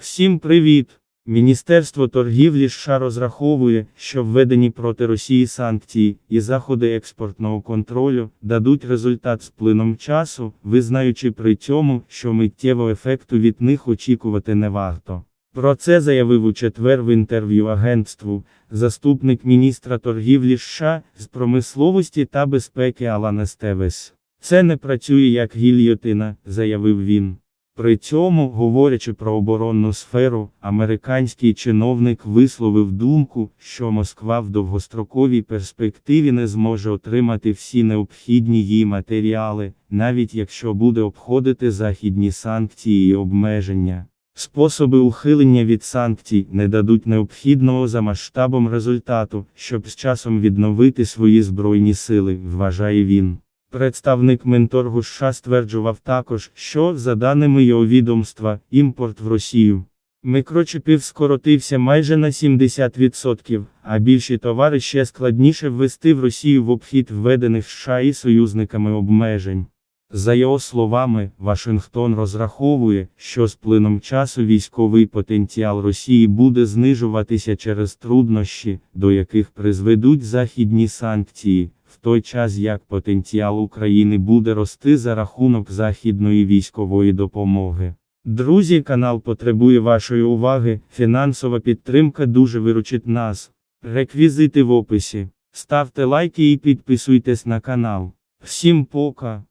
Всім привіт! Міністерство торгівлі США розраховує, що введені проти Росії санкції і заходи експортного контролю дадуть результат з плином часу, визнаючи при цьому, що миттєвого ефекту від них очікувати не варто. Про це заявив у четвер в інтерв'ю агентству заступник міністра торгівлі США з промисловості та безпеки Алан Естевес. Це не працює як гільйотина, заявив він. При цьому, говорячи про оборонну сферу, американський чиновник висловив думку, що Москва в довгостроковій перспективі не зможе отримати всі необхідні їй матеріали, навіть якщо буде обходити західні санкції і обмеження. Способи ухилення від санкцій не дадуть необхідного за масштабом результату, щоб з часом відновити свої збройні сили, вважає він. Представник Менторгу США стверджував також, що, за даними його відомства, імпорт в Росію мікрочипів скоротився майже на 70%, а більші товари ще складніше ввести в Росію в обхід введених США і союзниками обмежень. За його словами, Вашингтон розраховує, що з плином часу військовий потенціал Росії буде знижуватися через труднощі, до яких призведуть західні санкції, в той час як потенціал України буде рости за рахунок західної військової допомоги. Друзі, канал потребує вашої уваги, фінансова підтримка дуже виручить нас. Реквізити в описі. Ставте лайки і підписуйтесь на канал. Всім пока!